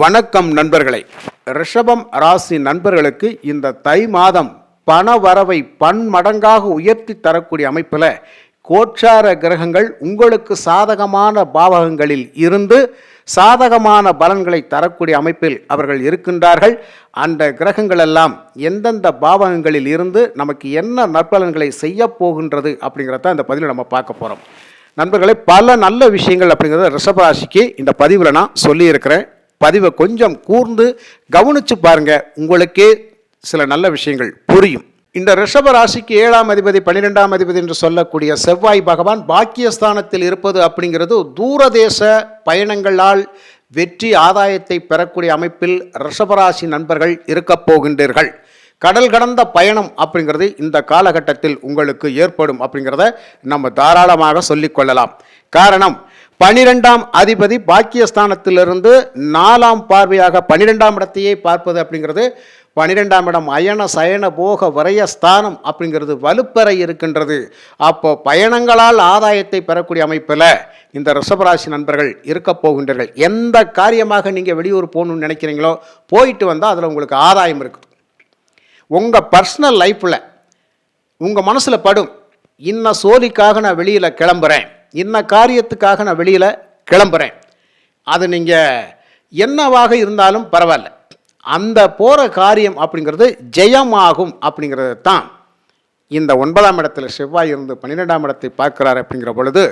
வணக்கம் நண்பர்களே. ரிஷபம் ராசி நண்பர்களுக்கு இந்த தை மாதம் பண வரவை பன்மடங்காக உயர்த்தி தரக்கூடிய அமைப்பில் கோட்சார கிரகங்கள் உங்களுக்கு சாதகமான பாவகங்களில் இருந்து சாதகமான பலன்களை தரக்கூடிய அமைப்பில் அவர்கள் இருக்கின்றார்கள். அந்த கிரகங்கள் எல்லாம் எந்தெந்த பாவகங்களில் இருந்து நமக்கு என்ன நற்பலன்களை செய்ய போகின்றது அப்படிங்கிறத இந்த பதிவில் நம்ம பார்க்க போகிறோம் நண்பர்களே பல நல்ல விஷயங்கள் அப்படிங்கிறத ரிஷபராசிக்கு இந்த பதிவில் நான் சொல்லியிருக்கிறேன். பதிவை கொஞ்சம் கூர்ந்து கவனித்து பாருங்க. உங்களுக்கே சில நல்ல விஷயங்கள் புரியும். இந்த ரிஷப ராசிக்கு ஏழாம் அதிபதி பன்னிரெண்டாம் அதிபதி என்று சொல்லக்கூடிய செவ்வாய் பகவான் பாக்கியஸ்தானத்தில் இருப்பது அப்படிங்கிறது தூரதேச பயணங்களால் வெற்றி ஆதாயத்தை பெறக்கூடிய அமைப்பில் ரிஷபராசி நண்பர்கள் இருக்கப் போகின்றீர்கள். கடல் கடந்த பயணம் அப்படிங்கிறது இந்த காலகட்டத்தில் உங்களுக்கு ஏற்படும் அப்படிங்கிறத நம்ம தாராளமாக சொல்லிக்கொள்ளலாம் காரணம் பனிரெண்டாம் அதிபதி பாக்கியஸ்தானத்திலிருந்து நாலாம் பார்வையாக பனிரெண்டாம் இடத்தையே பார்ப்பது அப்படிங்கிறது பனிரெண்டாம் இடம் அயன சயன போக வரைய ஸ்தானம் அப்படிங்கிறது வலுப்பெற இருக்கின்றது. அப்போ பயணங்களால் ஆதாயத்தை பெறக்கூடிய அமைப்பில் இந்த ரிஷபராசி நண்பர்கள் இருக்க போகின்றீர்கள். எந்த காரியமாக நீங்கள் வெளியூர் போகணும்னு நினைக்கிறீங்களோ போயிட்டு வந்தால் அதில் உங்களுக்கு ஆதாயம் இருக்குது. உங்கள் பர்சனல் லைஃப்பில் உங்கள் மனசில் படும் இன்ன சோலிக்காக நான் வெளியில் கிளம்புறேன். இன்ன காரியத்துக்காக நான் வெளியில் கிளம்புறேன்? அது நீங்கள் என்னவாக இருந்தாலும் பரவாயில்ல. அந்த போகிற காரியம் அப்படிங்கிறது ஜெயமாகும் அப்படிங்கிறது தான். இந்த ஒன்பதாம் இடத்துல செவ்வாய் இருந்து பன்னிரெண்டாம் இடத்தை பார்க்கிறார் அப்படிங்கிற பொழுது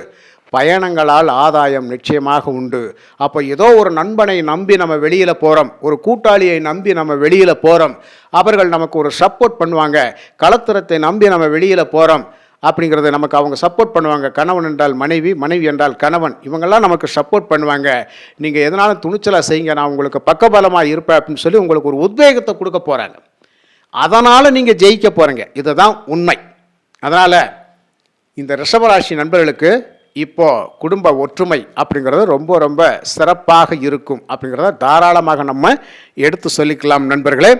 பயணங்களால் ஆதாயம் நிச்சயமாக உண்டு. அப்போ ஏதோ ஒரு நண்பனை நம்பி நம்ம வெளியில் போகிறோம் ஒரு கூட்டாளியை நம்பி நம்ம வெளியில் போகிறோம் அவர்கள் நமக்கு ஒரு சப்போர்ட் பண்ணுவாங்க. கலத்திரத்தை நம்பி நம்ம வெளியில் போகிறோம் அப்படிங்கிறத நமக்கு அவங்க சப்போர்ட் பண்ணுவாங்க. கணவன் என்றால் மனைவி மனைவி என்றால் கணவன். இவங்கெல்லாம் நமக்கு சப்போர்ட் பண்ணுவாங்க. நீங்கள் எதனாலும் துணிச்சலாக செய்யுங்க. நான் உங்களுக்கு பக்கபலமாக இருப்பேன் அப்படின்னு சொல்லி உங்களுக்கு ஒரு உத்வேகத்தை கொடுக்க போகிறாங்க அதனால் நீங்கள் ஜெயிக்க போகிறீங்க இதுதான் உண்மை. அதனால் இந்த ரிஷபராசி நண்பர்களுக்கு இப்போது குடும்ப ஒற்றுமை அப்படிங்கிறது ரொம்ப ரொம்ப சிறப்பாக இருக்கும் அப்படிங்கிறத தாராளமாக நம்ம எடுத்து சொல்லிக்கலாம் நண்பர்களே.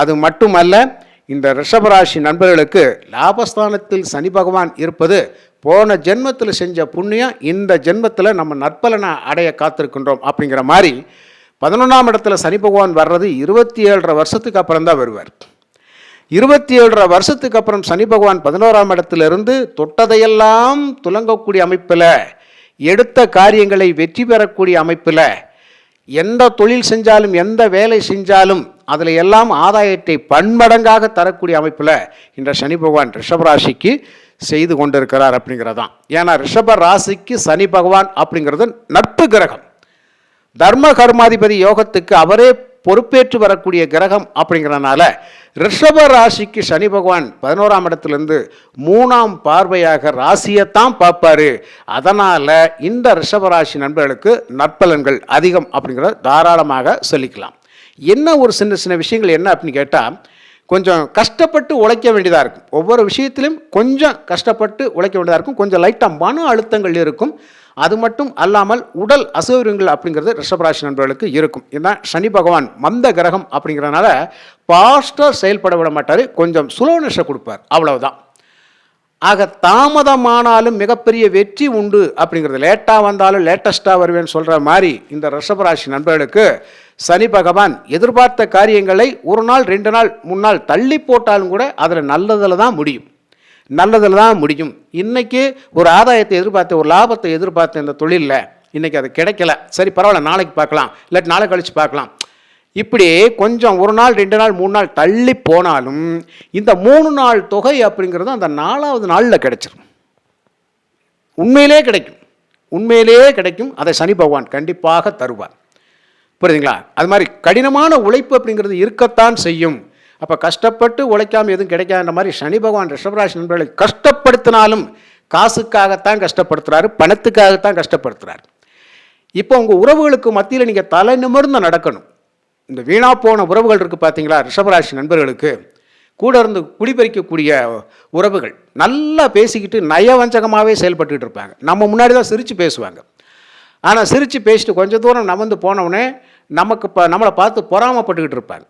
அது மட்டுமல்ல இந்த ரிஷபராசி நண்பர்களுக்கு லாபஸ்தானத்தில் சனி பகவான் இருப்பது போன ஜென்மத்தில் செஞ்ச புண்ணியம் இந்த ஜென்மத்தில் நம்ம நற்பலனை அடைய காத்திருக்கின்றோம் அப்படிங்கிற மாதிரி பதினொன்றாம் இடத்துல சனி பகவான் வர்றது இருபத்தி ஏழரை வருஷத்துக்கு அப்புறம் தான் வருவார். இருபத்தி ஏழரை வருஷத்துக்கு அப்புறம் சனி பகவான் பதினோராம் இடத்திலிருந்து தொட்டதையெல்லாம் துலங்கக்கூடிய அமைப்பில் எடுத்த காரியங்களை வெற்றி பெறக்கூடிய அமைப்பில் எந்த தொழில் செஞ்சாலும் எந்த வேலை செஞ்சாலும் அதில் எல்லாம் ஆதாயத்தை பன்மடங்காக தரக்கூடிய அமைப்பில் இந்த சனி பகவான் ரிஷபராசிக்கு செய்து கொண்டிருக்கிறார் அப்படிங்கிறதான். ஏன்னா ரிஷப ராசிக்கு சனி பகவான் அப்படிங்கிறது நட்பு கிரகம். தர்ம கர்மாதிபதி யோகத்துக்கு அவரே பொறுப்பேற்று வரக்கூடிய கிரகம் அப்படிங்கிறனால ரிஷப ராசிக்கு சனி பகவான் பதினோராம் இடத்துலேருந்து மூணாம் பார்வையாக ராசியைத்தான் பார்ப்பாரு. அதனால் இந்த ரிஷப ராசி நண்பர்களுக்கு நற்பலன்கள் அதிகம் அப்படிங்கிறத தாராளமாக சொல்லிக்கலாம். என்ன ஒரு சின்ன சின்ன விஷயங்கள் என்ன அப்படின்னு கேட்டால் கொஞ்சம் கஷ்டப்பட்டு உழைக்க வேண்டியதாக இருக்கும். ஒவ்வொரு விஷயத்திலும் கொஞ்சம் கஷ்டப்பட்டு உழைக்க வேண்டியதாக இருக்கும். கொஞ்சம் லைட்டாக மன அழுத்தங்கள் இருக்கும். அது மட்டும் அல்லாமல் உடல் அசௌகரியங்கள் அப்படிங்கிறது ரிஷபராசி நண்பர்களுக்கு இருக்கும். ஏன்னா சனி பகவான் மந்த கிரகம் அப்படிங்கிறனால பாஸ்டாக செயல்பட விட மாட்டார். கொஞ்சம் சுலோனிஷை கொடுப்பார். அவ்வளவுதான். ஆக தாமதமானாலும் மிகப்பெரிய வெற்றி உண்டு அப்படிங்கிறது. லேட்டாக வந்தாலும் லேட்டஸ்ட்டாக வருவேன்னு சொல்கிற மாதிரி இந்த ரிஷபராசி நண்பர்களுக்கு சனி பகவான் எதிர்பார்த்த காரியங்களை ஒரு நாள் ரெண்டு நாள் மூணு நாள் தள்ளி போட்டாலும் கூட அதில் நல்லதில் தான் முடியும். நல்லதில் தான் முடியும். இன்றைக்கி ஒரு ஆதாயத்தை எதிர்பார்த்த ஒரு லாபத்தை எதிர்பார்த்த இந்த தொழிலில் இன்றைக்கி அது கிடைக்கல. சரி பரவாயில்ல நாளைக்கு பார்க்கலாம். இல்லாட்டி நாளை கழித்து பார்க்கலாம். இப்படி கொஞ்சம் ஒரு நாள் ரெண்டு நாள் மூணு நாள் தள்ளி போனாலும் இந்த மூணு நாள் தொகை அப்படிங்கிறது அந்த நாலாவது நாளில் கிடைச்சிடும் உண்மையிலே கிடைக்கும். உண்மையிலேயே கிடைக்கும். அதை சனி பகவான் கண்டிப்பாக தருவார். புரியுதுங்களா? அது மாதிரி கடினமான உழைப்பு அப்படிங்கிறது இருக்கத்தான் செய்யும். அப்போ கஷ்டப்பட்டு உழைக்காமல் எதுவும் கிடைக்காத மாதிரி சனி பகவான் ரிஷபராசி நண்பர்களை கஷ்டப்படுத்தினாலும் காசுக்காகத்தான் கஷ்டப்படுத்துகிறாரு பணத்துக்காகத்தான் கஷ்டப்படுத்துகிறார் இப்போ உங்கள் உறவுகளுக்கு மத்தியில் நீங்கள் தலை நிமிர்ந்து நடக்கணும். இந்த வீணா போன உறவுகள் இருக்குது பார்த்தீங்களா ரிஷபராசி நண்பர்களுக்கு கூட இருந்து குடிபறிக்கக்கூடிய உறவுகள் நல்லா பேசிக்கிட்டு நயவஞ்சகமாகவே செயல்பட்டுக்கிட்டு இருப்பாங்க. நம்ம முன்னாடி தான் சிரித்து பேசுவாங்க. ஆனால் சிரித்து பேசிட்டு கொஞ்சம் தூரம் நகர்ந்து போனவுடனே நமக்கு இப்போ நம்மளை பார்த்து பொறாமப்பட்டுக்கிட்டு இருப்பாங்க.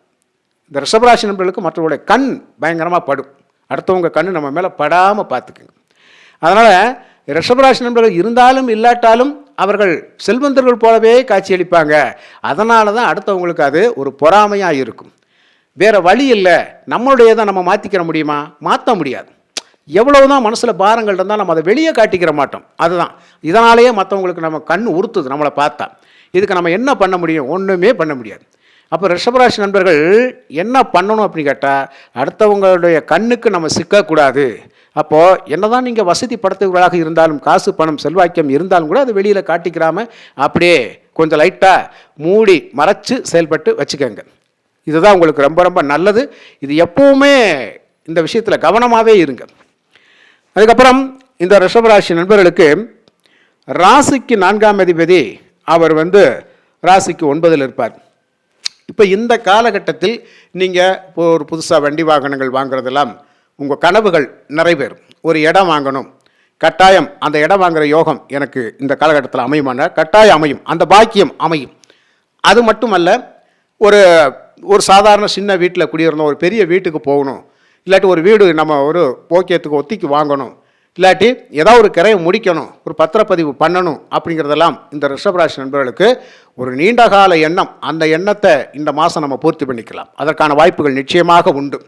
இந்த ரிஷபராசி நண்பர்களுக்கு மற்றவங்களுடைய கண் பயங்கரமாக படும். அடுத்தவங்க கண் நம்ம மேலே படாமல் பார்த்துக்குங்க. அதனால் ரிஷபராசி நண்பர்கள் இருந்தாலும் இல்லாட்டாலும் அவர்கள் செல்வந்தர்கள் போலவே காட்சியளிப்பாங்க. அதனால தான் அடுத்தவங்களுக்கு அது ஒரு பொறாமையாக இருக்கும். வேறு வழி இல்லை. நம்மளுடையதை நம்ம மாற்றிக்கிற முடியுமா? மாற்ற முடியாது. எவ்வளவு தான் மனசில் பாரங்கள் இருந்தால் நம்ம அதை வெளியே காட்டிக்கிற மாட்டோம். அதுதான். இதனாலேயே மற்றவங்களுக்கு நம்ம கண் உறுத்துது நம்மளை பார்த்தா. இதுக்கு நம்ம என்ன பண்ண முடியும்? ஒன்றுமே பண்ண முடியாது. அப்போ ரிஷபராசி நண்பர்கள் என்ன பண்ணணும் அப்படின்னு கேட்டால் அடுத்தவங்களுடைய கண்ணுக்கு நம்ம சிக்கக்கூடாது. அப்போது என்னதான் நீங்கள் வசதி படுத்துகிறவர்களாக இருந்தாலும் காசு பணம் செல்வாக்கியம் இருந்தாலும் கூட அது வெளியில் காட்டிக்கிறாமல் அப்படியே கொஞ்சம் லைட்டாக மூடி மறைச்சு செயல்பட்டு வச்சுக்கோங்க. இதுதான் உங்களுக்கு ரொம்ப ரொம்ப நல்லது. இது எப்பவுமே இந்த விஷயத்தில் கவனமாகவே இருங்க. அதுக்கப்புறம் இந்த ரிஷபராசி நண்பர்களுக்கு ராசிக்கு நான்காம் அதிபதி அவர் வந்து ராசிக்கு ஒன்பதில் இருப்பார். இப்போ இந்த காலகட்டத்தில் நீங்கள் இப்போ ஒரு புதுசாக வண்டி வாகனங்கள் வாங்குறதெல்லாம் உங்கள் கனவுகள் நிறைவேறும். ஒரு இடம் வாங்கணும். கட்டாயம் அந்த இடம் வாங்குகிற யோகம் எனக்கு இந்த காலகட்டத்தில் அமையுமான கட்டாயம் அமையும். அந்த பாக்கியம் அமையும். அது மட்டுமல்ல ஒரு ஒரு சாதாரண சின்ன வீட்டில் குடியிருந்தோம். ஒரு பெரிய வீட்டுக்கு போகணும். இல்லாட்டி ஒரு வீடு நம்ம ஒரு போக்கியத்துக்கு ஒத்திக்கு வாங்கணும். இல்லாட்டி ஏதாவது ஒரு கிரையை முடிக்கணும். ஒரு பத்திரப்பதிவு பண்ணணும் அப்படிங்கிறதெல்லாம் இந்த ரிஷபராசி நண்பர்களுக்கு ஒரு நீண்டகால எண்ணம். அந்த எண்ணத்தை இந்த மாதம் நம்ம பூர்த்தி பண்ணிக்கலாம். அதற்கான வாய்ப்புகள் நிச்சயமாக உண்டு.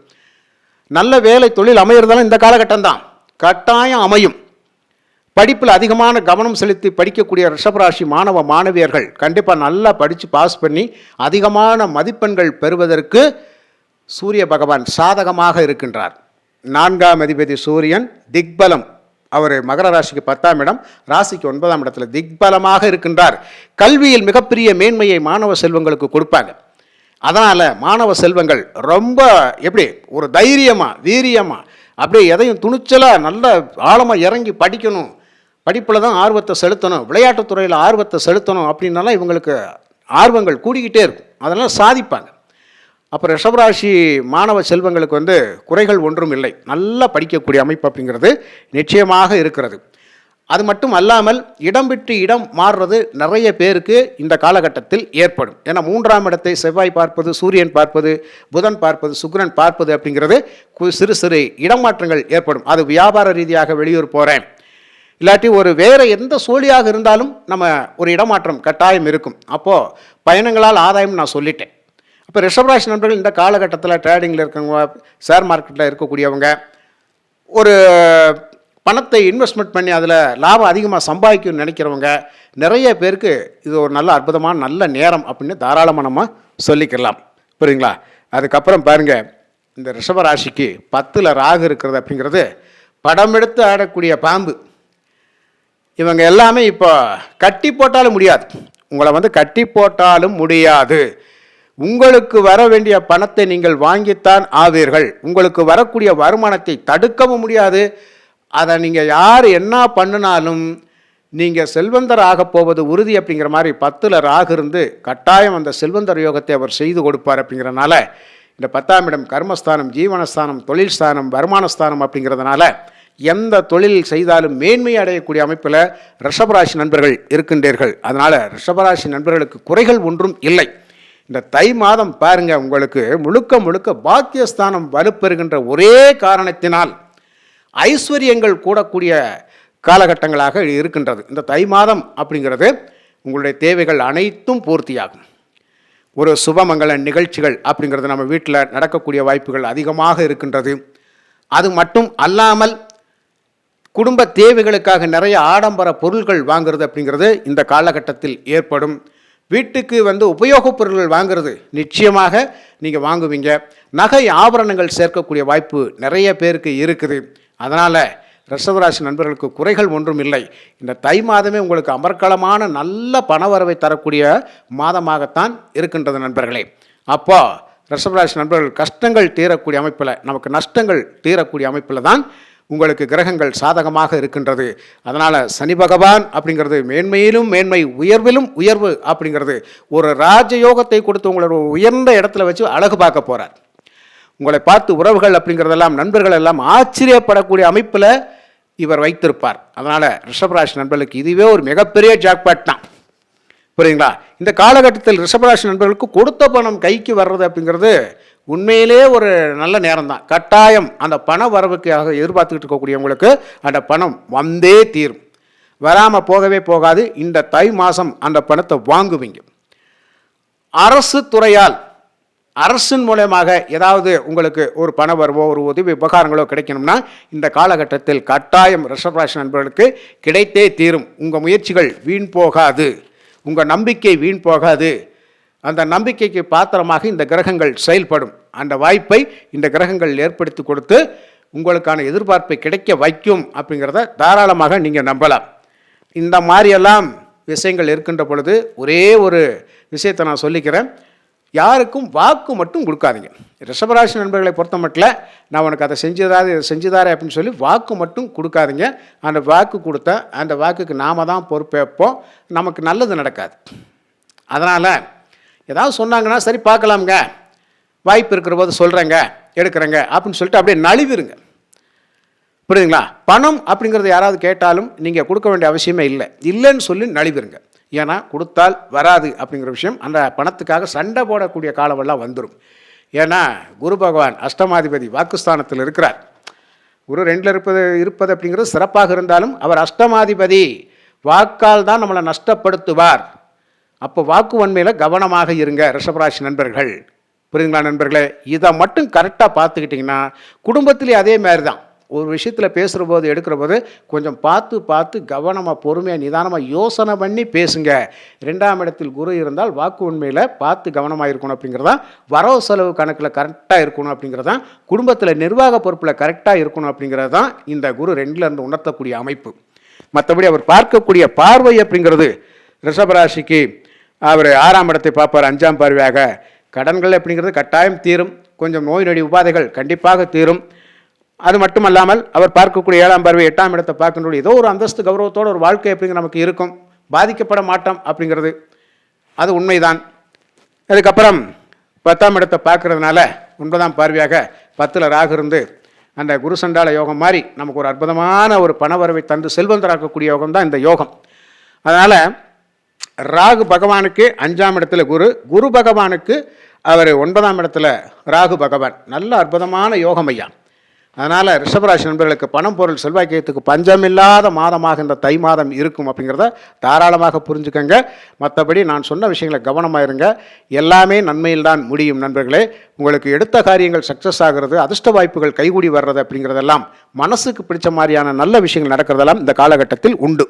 நல்ல வேலை தொழில் அமையிறதெல்லாம் இந்த காலகட்டம் தான் கட்டாயம் அமையும். படிப்பில் அதிகமான கவனம் செலுத்தி படிக்கக்கூடிய ரிஷபராசி மாணவ மாணவியர்கள் கண்டிப்பாக நல்லா படித்து பாஸ் பண்ணி அதிகமான மதிப்பெண்கள் பெறுவதற்கு சூரிய பகவான் சாதகமாக இருக்கின்றார். நான்காம் அதிபதி சூரியன் திக்பலம். அவர் மகர ராசிக்கு பத்தாம் இடம் ராசிக்கு ஒன்பதாம் இடத்துல திக்பலமாக இருக்கின்றார். கல்வியில் மிகப்பெரிய மேன்மையை மாணவ செல்வங்களுக்கு கொடுப்பாங்க. அதனால் மாணவ செல்வங்கள் ரொம்ப எப்படி ஒரு தைரியமாக வீரியமாக அப்படியே எதையும் துணிச்சலாக நல்ல ஆழமாக இறங்கி படிக்கணும். படிப்பில் தான் ஆர்வத்தை செலுத்தணும். விளையாட்டுத் துறையில் ஆர்வத்தை செலுத்தணும் அப்படின்னாலாம் இவங்களுக்கு ஆர்வங்கள் கூடிக்கிட்டே இருக்கும். அதெல்லாம் சாதிப்பாங்க. அப்போ ரிஷபராசி மாணவ செல்வங்களுக்கு வந்து குறைகள் ஒன்றும் இல்லை. நல்லா படிக்கக்கூடிய அமைப்பு அப்படிங்கிறது நிச்சயமாக இருக்கிறது. அது மட்டும் அல்லாமல் இடம் விட்டு இடம் மாறுறது நிறைய பேருக்கு இந்த காலகட்டத்தில் ஏற்படும். ஏன்னா மூன்றாம் இடத்தை செவ்வாய் பார்ப்பது சூரியன் பார்ப்பது புதன் பார்ப்பது சுக்ரன் பார்ப்பது அப்படிங்கிறது கு- சிறு சிறு இடமாற்றங்கள் ஏற்படும். அது வியாபார ரீதியாக வெளியூர் போகிறேன் இல்லாட்டி ஒரு வேறு எந்த சூழியாக இருந்தாலும் நம்ம ஒரு இடமாற்றம் கட்டாயம் இருக்கும். அப்போது பயணங்களால் ஆதாயம் நான் சொல்லிட்டேன். அப்போ ரிஷபராசி நண்பர்கள் இந்த காலகட்டத்தில் ட்ரேடிங்கில் இருக்கவங்க ஷேர் மார்க்கெட்டில் இருக்கக்கூடியவங்க ஒரு பணத்தை இன்வெஸ்ட்மெண்ட் பண்ணி அதில் லாபம் அதிகமாக சம்பாதிக்கணும்னு நினைக்கிறவங்க நிறைய பேருக்கு இது ஒரு நல்ல அற்புதமான நல்ல நேரம் அப்படின்னு தாராளமாக நம்ம சொல்லிக்கலாம். புரியுங்களா அதுக்கப்புறம் பாருங்கள் இந்த ரிஷபராசிக்கு பத்தில் ராகு இருக்கிறது அப்படிங்கிறது படம் எடுத்து ஆடக்கூடிய பாம்பு. இவங்க எல்லாமே இப்போ கட்டி போட்டாலும் முடியாது. உங்களை வந்து கட்டி போட்டாலும் முடியாது. உங்களுக்கு வர வேண்டிய பணத்தை நீங்கள் வாங்கித்தான் ஆவீர்கள். உங்களுக்கு வரக்கூடிய வருமானத்தை தடுக்கவும் முடியாது. அதை நீங்கள் யார் என்ன பண்ணினாலும் நீங்கள் செல்வந்தர் ஆகப் போவது உறுதி அப்படிங்கிற மாதிரி பத்தில் ராகு இருந்து கட்டாயம் அந்த செல்வந்தர் யோகத்தை அவர் செய்து கொடுப்பார் அப்படிங்கிறனால இந்த பத்தாம் இடம் கர்மஸ்தானம் ஜீவனஸ்தானம் தொழில் ஸ்தானம் வருமானஸ்தானம் அப்படிங்கிறதுனால எந்த தொழில் செய்தாலும் மேன்மை அடையக்கூடிய அமைப்பில் ரிஷபராசி நண்பர்கள் இருக்கின்றீர்கள். அதனால் ரிஷபராசி நண்பர்களுக்கு குறைகள் ஒன்றும் இல்லை. இந்த தை மாதம் பாருங்கள் உங்களுக்கு முழுக்க முழுக்க பாக்கியஸ்தானம் வலுப்பெறுகின்ற ஒரே காரணத்தினால் ஐஸ்வர்யங்கள் கூடக்கூடிய காலகட்டங்களாக இருக்கின்றது. இந்த தை மாதம் அப்படிங்கிறது உங்களுடைய தேவைகள் அனைத்தும் பூர்த்தியாகும். ஒரு சுபமங்கல நிகழ்ச்சிகள் அப்படிங்கிறது நம்ம வீட்டில் நடக்கக்கூடிய வாய்ப்புகள் அதிகமாக இருக்கின்றது. அது மட்டும் அல்லாமல் குடும்ப தேவைகளுக்காக நிறைய ஆடம்பர பொருட்கள் வாங்குறது அப்படிங்கிறது இந்த காலகட்டத்தில் ஏற்படும். வீட்டுக்கு வந்து உபயோகப் பொருட்கள் வாங்குறது நிச்சயமாக நீங்கள் வாங்குவீங்க. நகை ஆபரணங்கள் சேர்க்கக்கூடிய வாய்ப்பு நிறைய பேருக்கு இருக்குது. அதனால் ரிஷபராசி நண்பர்களுக்கு குறைகள் ஒன்றும் இல்லை. இந்த தை மாதமே உங்களுக்கு அமர்க்களமான நல்ல பணவரவை தரக்கூடிய மாதமாகத்தான் இருக்கின்றது நண்பர்களே. அப்போ ரிஷபராசி நண்பர்கள் கஷ்டங்கள் தீரக்கூடிய அமைப்பில் நமக்கு நஷ்டங்கள் தீரக்கூடிய அமைப்பில் தான் உங்களுக்கு கிரகங்கள் சாதகமாக இருக்கின்றது. அதனால் சனி பகவான் அப்படிங்கிறது மேன்மையிலும் மேன்மை உயர்விலும் உயர்வு அப்படிங்கிறது ஒரு ராஜயோகத்தை கொடுத்து உங்களோட உயர்ந்த இடத்துல வச்சு அழகு பார்க்க போகிறார் உங்களை பார்த்து உறவுகள் அப்படிங்கிறதெல்லாம் நண்பர்கள் எல்லாம் ஆச்சரியப்படக்கூடிய அமைப்பில் இவர் வைத்திருப்பார். அதனால் ரிஷபராசி நண்பர்களுக்கு இதுவே ஒரு மிகப்பெரிய ஜாக்பாட் தான். புரியுங்களா இந்த காலகட்டத்தில் ரிஷபராசி நண்பர்களுக்கு கொடுத்த பணம் கைக்கு வர்றது அப்படிங்கிறது உண்மையிலே ஒரு நல்ல நேரம் தான் கட்டாயம் அந்த பண வரவுக்காக எதிர்பார்த்துக்கிட்டு இருக்கக்கூடியவங்களுக்கு அந்த பணம் வந்தே தீரும். வராமல் போகவே போகாது. இந்த தை மாதம் அந்த பணத்தை வாங்குவீங்க. அரசு துறையால் அரசின் மூலயமாக ஏதாவது உங்களுக்கு ஒரு பணவரவோ ஒரு உதவி உபகாரங்களோ கிடைக்கணும்னா இந்த காலகட்டத்தில் கட்டாயம் ரிஷபராசி நண்பர்களுக்கு கிடைத்தே தீரும். உங்கள் முயற்சிகள் வீண் போகாது. உங்கள் நம்பிக்கை வீண் போகாது. அந்த நம்பிக்கைக்கு பாத்திரமாக இந்த கிரகங்கள் செயல்படும். அந்த வாய்ப்பை இந்த கிரகங்கள் ஏற்படுத்தி கொடுத்து உங்களுக்கான எதிர்பார்ப்பை கிடைக்க வைக்கும் அப்படிங்கிறத தாராளமாக நீங்கள் நம்பலாம். இந்த மாதிரியெல்லாம் விஷயங்கள் இருக்கின்ற பொழுது ஒரே ஒரு விஷயத்தை நான் சொல்லிக்கிறேன். யாருக்கும் வாக்கு மட்டும் கொடுக்காதீங்க. ரிஷபராசி நண்பர்களை பொறுத்த மட்டும் நான் உனக்கு அதை செஞ்சுதாரு இதை செஞ்சுதாரே அப்படின்னு சொல்லி வாக்கு மட்டும் கொடுக்காதீங்க. அந்த வாக்கு கொடுத்தேன் அந்த வாக்குக்கு நாம தான் பொறுப்பேற்போம். நமக்கு நல்லது நடக்காது. அதனால் ஏதாவது சொன்னாங்கன்னா சரி பார்க்கலாமுங்க. வாய்ப்பு இருக்கிற போது சொல்கிறேங்க எடுக்கிறேங்க அப்படின்னு சொல்லிட்டு அப்படியே நழுவிருங்க. புரியுதுங்களா? பணம் அப்படிங்கிறது யாராவது கேட்டாலும் நீங்கள் கொடுக்க வேண்டிய அவசியமே இல்லை. இல்லைன்னு சொல்லி நழுவிருங்க. ஏன்னா கொடுத்தால் வராது அப்படிங்கிற விஷயம். அந்த பணத்துக்காக சண்டை போடக்கூடிய காலமெல்லாம் வந்துடும் ஏன்னா குரு பகவான் அஷ்டமாதிபதி வாக்குஸ்தானத்தில் இருக்கிறார். குரு ரெண்டில் இருப்பது இருப்பது அப்படிங்கிறது சிறப்பாக இருந்தாலும் அவர் அஷ்டமாதிபதி வாக்கால் தான் நம்மளை நஷ்டப்படுத்துவார். அப்போ வாக்கு வன்மையில் கவனமாக இருங்க ரிஷபராசி நண்பர்கள். புரியுதுங்களா நண்பர்களே? இதை மட்டும் கரெக்டாக பார்த்துக்கிட்டிங்கன்னா குடும்பத்திலே அதே மாதிரி தான் ஒரு விஷயத்தில் பேசுகிற போது எடுக்கிற போது கொஞ்சம் பார்த்து பார்த்து கவனமாக பொறுமையாக நிதானமாக யோசனை பண்ணி பேசுங்க. ரெண்டாம் இடத்தில் குரு இருந்தால் வாக்கு உண்மையில் பார்த்து கவனமாக இருக்கணும் அப்படிங்கிறதான் வரவு செலவு கணக்கில் கரெக்டாக இருக்கணும் அப்படிங்கிறதான் குடும்பத்தில் நிர்வாக பொறுப்பில் கரெக்டாக இருக்கணும் அப்படிங்கிறது தான் இந்த குரு ரெண்டில் இருந்து உணர்த்தக்கூடிய அமைப்பு. மற்றபடி அவர் பார்க்கக்கூடிய பார்வை அப்படிங்கிறது ரிஷபராசிக்கு அவர் ஆறாம் இடத்தை பார்ப்பார் அஞ்சாம் பார்வையாக. கடன்கள் அப்படிங்கிறது கட்டாயம் தீரும். கொஞ்சம் நோய் நொடி உபாதைகள் கண்டிப்பாக தீரும். அது மட்டுமல்லாமல் அவர் பார்க்கக்கூடிய ஏழாம் பார்வை எட்டாம் இடத்தை பார்க்கின்ற ஏதோ ஒரு அந்தஸ்து கௌரவத்தோட ஒரு வாழ்க்கை அப்படிங்கிற நமக்கு இருக்கும்? பாதிக்கப்பட மாட்டோம் அப்படிங்கிறது. அது உண்மைதான். அதுக்கப்புறம் பத்தாம் இடத்தை பார்க்கறதுனால ஒன்பதாம் பார்வையாக பத்தில் ராகு இருந்து அந்த குரு சண்டால யோகம் மாதிரி நமக்கு ஒரு அற்புதமான ஒரு பணவரவை தந்து செல்வந்தராக்கக்கூடிய யோகம் தான் இந்த யோகம். அதனால் ராகு பகவானுக்கு அஞ்சாம் இடத்துல குரு குரு பகவானுக்கு அவர் ஒன்பதாம் இடத்துல ராகு பகவான். நல்ல அற்புதமான யோகம் ஐயா அதனால் ரிஷபராசி நண்பர்களுக்கு பணம் பொருள் செல்வாக்கியத்துக்கு பஞ்சமில்லாத மாதமாக இந்த தை மாதம் இருக்கும் அப்படிங்கிறத தாராளமாக புரிஞ்சுக்கங்க. மற்றபடி நான் சொன்ன விஷயங்களை கவனமாக இருங்க. எல்லாமே நன்மையில்தான் முடியும் நண்பர்களே. உங்களுக்கு எடுத்த காரியங்கள் சக்ஸஸ் ஆகிறது அதிர்ஷ்ட வாய்ப்புகள் கைகூடி வர்றது அப்படிங்கிறதெல்லாம் மனசுக்கு பிடிச்ச மாதிரியான நல்ல விஷயங்கள் நடக்கிறதெல்லாம் இந்த காலகட்டத்தில் உண்டு.